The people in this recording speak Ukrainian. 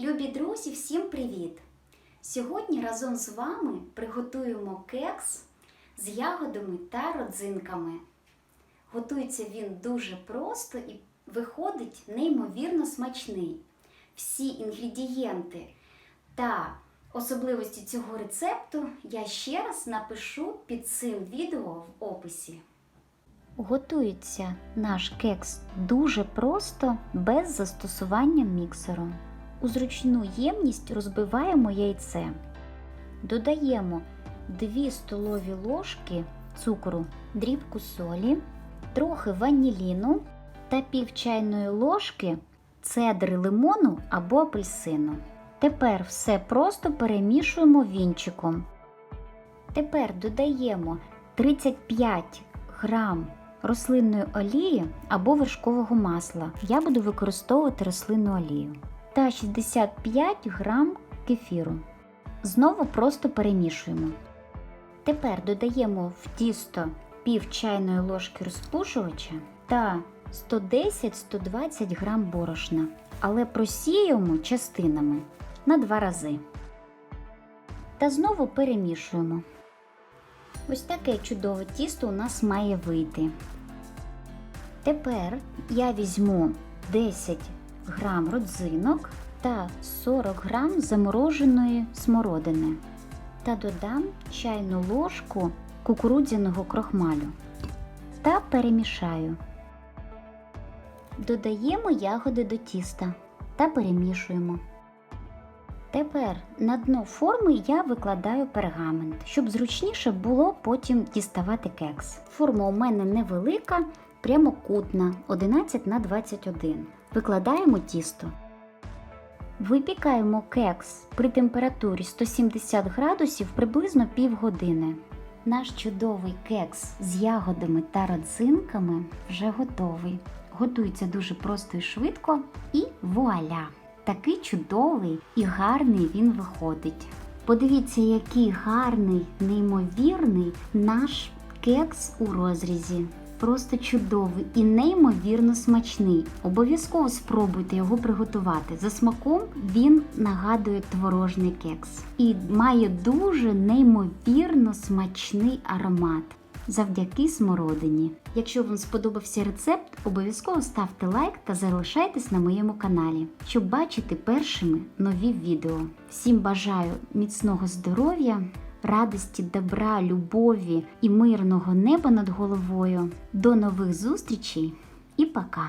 Любі друзі, всім привіт! Сьогодні разом з вами приготуємо кекс з ягодами та родзинками. Готується він дуже просто і виходить неймовірно смачний. Всі інгредієнти та особливості цього рецепту я ще раз напишу під цим відео в описі. Готується наш кекс дуже просто, без застосування міксеру. У зручну ємність розбиваємо яйце. Додаємо 2 столові ложки цукру, дрібку солі, трохи ваніліну та пів чайної ложки цедри лимону або апельсину. Тепер все просто перемішуємо вінчиком. Тепер додаємо 35 грам рослинної олії або вершкового масла. Я буду використовувати рослинну олію. Та 65 грам кефіру. Знову просто перемішуємо. Тепер додаємо в тісто пів чайної ложки розпушувача та 110-120 грам борошна, але просіємо частинами на два рази. Та знову перемішуємо. Ось таке чудове тісто у нас має вийти. Тепер я візьму 10 грам родзинок та 40 грам замороженої смородини та додам чайну ложку кукурудзяного крохмалю та перемішаю. Додаємо ягоди до тіста та перемішуємо. Тепер на дно форми я викладаю пергамент, щоб зручніше було потім діставати кекс. Форма у мене невелика, прямокутна 11 на 21. Викладаємо тісто. Випікаємо кекс при температурі 170 градусів приблизно півгодини. Наш чудовий кекс з ягодами та родзинками вже готовий. Готується дуже просто і швидко, і вуаля! Такий чудовий і гарний він виходить. Подивіться, який гарний, неймовірний наш кекс у розрізі. Просто чудовий і неймовірно смачний. Обов'язково спробуйте його приготувати. За смаком він нагадує творожний кекс і має дуже неймовірно смачний аромат завдяки смородині. Якщо вам сподобався рецепт, обов'язково ставте лайк та залишайтесь на моєму каналі, щоб бачити першими нові відео. Всім бажаю міцного здоров'я, радості, добра, любові і мирного неба над головою. До нових зустрічей і пока!